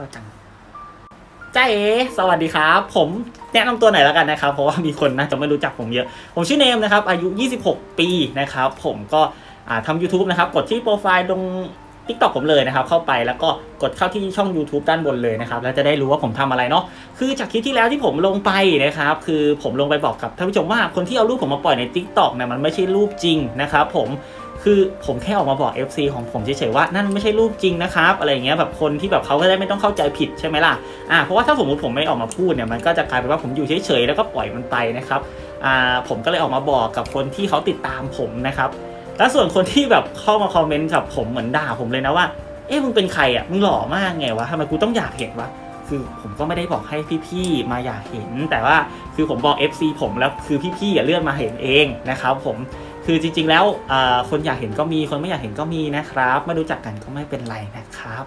จังจ้าเอสวัสดีครับ ผมแนะนำตัวหน่อยแล้วกันนะครับ เพราะว่ามีคนน่าจะไม่รู้จักผมเยอะ ผมชื่อเนมนะครับ อายุ 26 ปีนะครับ ผมก็ทำยูทูบนะครับ กดที่โปรไฟล์ ตรง TikTok ผมเลยนะครับเข้าไปแล้วก็กดเข้าที่ช่อง YouTube ด้านบนเลยนะครับแล้วจะได้รู้ว่าผมทำอะไรเนาะคือจากคลิปที่แล้วที่ผมลงไปนะครับคือผมลงไปบอกกับท่านผู้ชมว่าคนที่เอารูปผมมาปล่อยใน TikTok เนี่ยมันไม่ใช่รูปจริงนะครับผมคือผมแค่ออกมาบอก FC ของผมเฉยๆว่านั่นไม่ใช่รูปจริงนะครับอะไรเงี้ยแบบคนที่แบบเขาก็ได้ไม่ต้องเข้าใจผิดใช่ไหมล่ะอ่าเพราะว่าถ้าสมมติผมไม่ออกมาพูดเนี่ยมันก็จะกลายเป็นว่าผมอยู่เฉยๆแล้วก็ปล่อยมันไปนะครับอ่าผมก็เลยออกมาบอกกับคนที่เขาติดตามผมนะครับ แล้วส่วนคนที่แบบเข้ามาคอมเมนต์กับผมเหมือนด่าผมเลยนะว่า เอ๊ะมึงเป็นใครอะมึงหล่อมากไงวะทำไมกูต้องอยากเห็นวะคือผมก็ไม่ได้บอกให้พี่ๆมาอยากเห็น แต่ว่าคือผมบอก FC ผมแล้วคือพี่ๆอย่าเลื่อนมาเห็นเองนะครับผมคือจริงๆแล้วคนอยากเห็นก็มีคนไม่อยากเห็นก็มีนะครับไม่รู้จักกันก็ไม่เป็นไรนะครับ